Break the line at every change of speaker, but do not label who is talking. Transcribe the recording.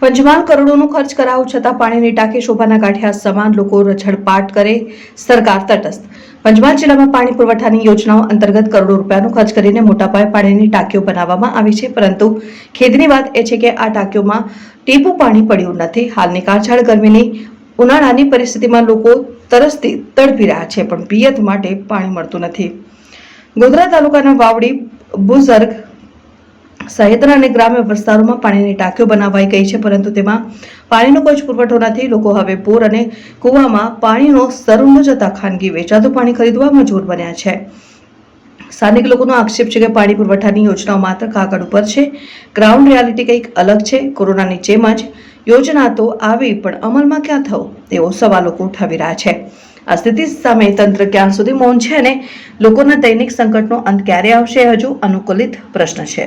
પંચમહાલ કરોડોનો ખર્ચ કરાવું છતાં પાણીની ટાંકી શોભાના કાંઠિયા સમાન લોકો રછડપાટ કરે સરકાર તટસ્થ. પંચમહાલ જિલ્લામાં પાણી પુરવઠાની યોજનાઓ અંતર્ગત કરોડો રૂપિયાનો ખર્ચ કરીને મોટા પાયે પાણીની ટાંકીઓ બનાવવામાં આવી છે, પરંતુ ખેદની વાત એ છે કે આ ટાંકીઓમાં ટીપું પાણી પડ્યું નથી. હાલની કાળઝાળ ગરમીની ઉનાળાની પરિસ્થિતિમાં લોકો તરસથી તડપી રહ્યા છે, પણ પિયત માટે પાણી મળતું નથી. ગોધરા તાલુકાના વાવડી બુઝર્ગ સહિતના અને ગ્રામ્ય વિસ્તારોમાં પાણીની ટાંકીઓ બનાવાઈ ગઈ છે, પરંતુ તેમાં પાણીનો કોઈ જ પુરવઠો નથી. લોકો હવે પૂર અને કૂવામાં પાણીનો સ્તર ન જતા ખાનગી વેચાતું પાણી ખરીદવા મજબૂર બન્યા છે. સ્થાનિક લોકોનો આક્ષેપ છે કે પાણી પુરવઠાની યોજનાઓ માત્ર કાગળ ઉપર છે. ગ્રાઉન્ડ રિયાલિટી કંઈક અલગ છે. કોરોનાની જેમ જ યોજના તો આવી, પણ અમલમાં ક્યાં થવું? તેવો સવાલ લોકો ઉઠાવી રહ્યા છે. આ સ્થિતિ સામે તંત્ર ક્યાં સુધી મૌન છે અને લોકોના દૈનિક સંકટનો અંત ક્યારે આવશે, હજુ અનુકૂલિત પ્રશ્ન છે.